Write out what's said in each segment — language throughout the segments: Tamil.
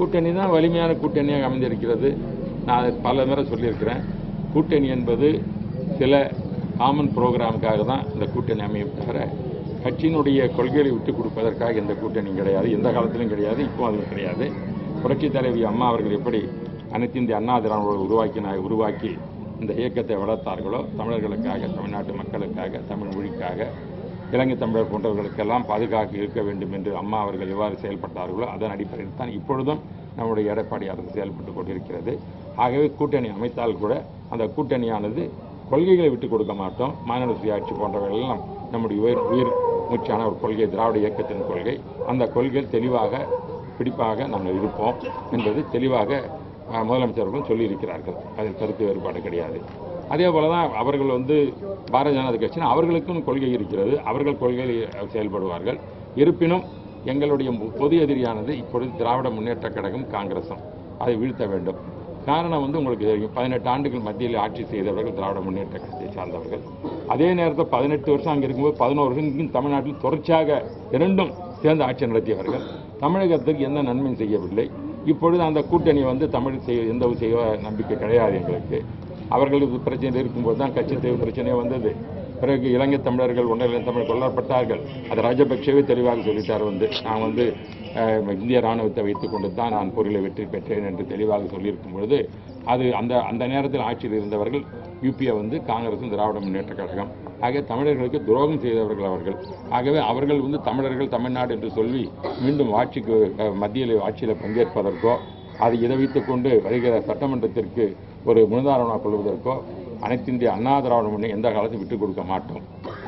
கூட்டணி தான் வலிமையான கூட்டணியாக அமைந்திருக்கிறது. நான் அதை பல முறை சொல்லியிருக்கிறேன். கூட்டணி என்பது சில காமன் ப்ரோக்ராமுக்காக தான் இந்த கூட்டணி அமையும் தவிர கட்சியினுடைய கொள்கைகளை விட்டுக் கொடுப்பதற்காக எந்த கூட்டணியும் கிடையாது. எந்த காலத்திலும் கிடையாது இப்போ அதுவும் கிடையாது. புரட்சித் தலைவி அம்மா அவர்கள் எப்படி அனைத்து இந்திய அண்ணா திராவிட உருவாக்கின உருவாக்கி இந்த இயக்கத்தை வளர்த்தார்களோ தமிழர்களுக்காக தமிழ்நாட்டு மக்களுக்காக தமிழ் மொழிக்காக இலங்கை தமிழர் போன்றவர்களுக்கெல்லாம் பாதுகாக்க இருக்க வேண்டும் என்று அம்மா அவர்கள் எவ்வாறு செயல்பட்டார்களோ அதன் அடிப்படையில் தான் இப்பொழுதும் நம்முடைய எடப்பாடி அரசு செயல்பட்டு கொண்டிருக்கிறது. ஆகவே கூட்டணி அமைத்தால் கூட அந்த கூட்டணியானது கொள்கைகளை விட்டு கொடுக்க மாட்டோம். மாநில சுயாட்சி போன்றவைகள் எல்லாம் நம்முடைய உயிர் உயிர் மூச்சான ஒரு கொள்கை திராவிட இயக்கத்தின் கொள்கை. அந்த கொள்கை தெளிவாக பிடிப்பாக நாங்கள் இருப்போம் என்பது தெளிவாக முதலமைச்சர்களும் சொல்லியிருக்கிறார்கள். அதில் கருத்து வேறுபாடு கிடையாது. அதே போல தான் அவர்கள் வந்து பாரதிய ஜனதா கட்சினா அவர்களுக்கும் கொள்கை இருக்கிறது. அவர்கள் கொள்கையில் செயல்படுவார்கள். இருப்பினும் எங்களுடைய பொது எதிரியானது இப்பொழுது திராவிட முன்னேற்ற கழகம் காங்கிரஸும் அதை வீழ்த்த வேண்டும். காரணம் வந்து உங்களுக்கு தெரியும். பதினெட்டு ஆண்டுகள் மத்தியில் ஆட்சி செய்தவர்கள் திராவிட முன்னேற்ற கழகத்தை சார்ந்தவர்கள். அதே நேரத்தில் பதினெட்டு வருஷம் அங்கே இருக்கும்போது பதினோரு வருஷம் இங்கும் தமிழ்நாட்டில் தொடர்ச்சியாக இரண்டும் சேர்ந்து ஆட்சி நடத்தியவர்கள். தமிழகத்துக்கு எந்த நன்மையும் செய்யவில்லை. இப்பொழுது அந்த கூட்டணி வந்து தமிழ் செய்ய எந்த ஒரு செய்ய நம்பிக்கை கிடையாது எங்களுக்கு. அவர்களுக்கு பிரச்சனை இருக்கும்போது தான் கட்சி தேவை பிரச்சனையே வந்தது. பிறகு இலங்கை தமிழர்கள் ஒன்றிய தமிழ் கொல்லப்பட்டார்கள். அது ராஜபக்சேவே தெளிவாக சொல்லிட்டார் வந்து. நான் வந்து இந்திய ராணுவத்தை வைத்து கொண்டு தான் நான் பொருளை வெற்றி பெற்றேன் என்று தெளிவாக சொல்லியிருக்கும் பொழுது அது அந்த அந்த நேரத்தில் ஆட்சியில் இருந்தவர்கள் யூபிஏ வந்து காங்கிரசும் திராவிட முன்னேற்ற கழகம் ஆகிய தமிழர்களுக்கு துரோகம் செய்தவர்கள் அவர்கள். ஆகவே அவர்கள் வந்து தமிழர்கள் தமிழ்நாடு என்று சொல்லி மீண்டும் ஆட்சிக்கு மத்தியில் ஆட்சியில் பங்கேற்பதற்கோ அதை இதை வைத்துக் கொண்டு வருகிற சட்டமன்றத்திற்கு ஒரு முன்னுதாரணமாக கொள்வதற்கோ அனைத்து இந்திய அண்ணா திராவிட முன்னே எந்த காலத்தையும் விட்டுக் கொடுக்க மாட்டோம்.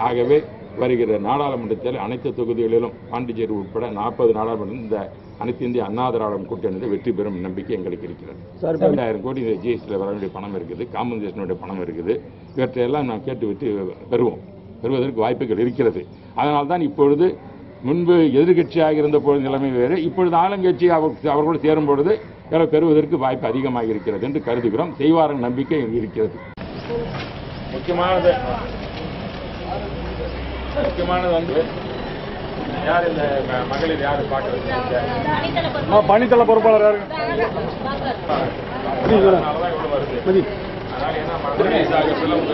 ஆகவே வருகிற நாடாளுமன்றத்தில் அனைத்து தொகுதிகளிலும் பாண்டிச்சேரி உட்பட நாற்பது நாடாளுமன்றம் இந்த அனைத்து இந்திய அண்ணா திராவிடம் கூட்டணி வெற்றி பெறும் நம்பிக்கை எங்களுக்கு இருக்கிறது. ரெண்டாயிரம் கோடி ஜிஎஸ்டியில் வர வேண்டிய பணம் இருக்குது காம்பன்சேஷனுடைய பணம் இருக்குது. இவற்றையெல்லாம் நாம் கேட்டு விட்டு பெறுவோம் பெறுவதற்கு வாய்ப்புகள் இருக்கிறது. அதனால் தான் இப்பொழுது முன்பு எதிர்க்கட்சியாக இருந்த பொழுது நிலைமை வேறு. இப்பொழுது ஆளுங்கட்சி அவர் அவர்களோடு சேரும் பொழுது பெறுவதற்கு வாய்ப்பு அதிகமாக இருக்கிறது என்று கருதுகிறோம். செய்வார்கள் நம்பிக்கை இருக்கிறது. முக்கியமானது. முக்கியமானது வந்து யார் இந்த மகளிர் யார் பார்க்கறது பணித்தள பொறுப்பாளர் இவ்வளவு வருது. அதனால என்ன மகளிர் உங்க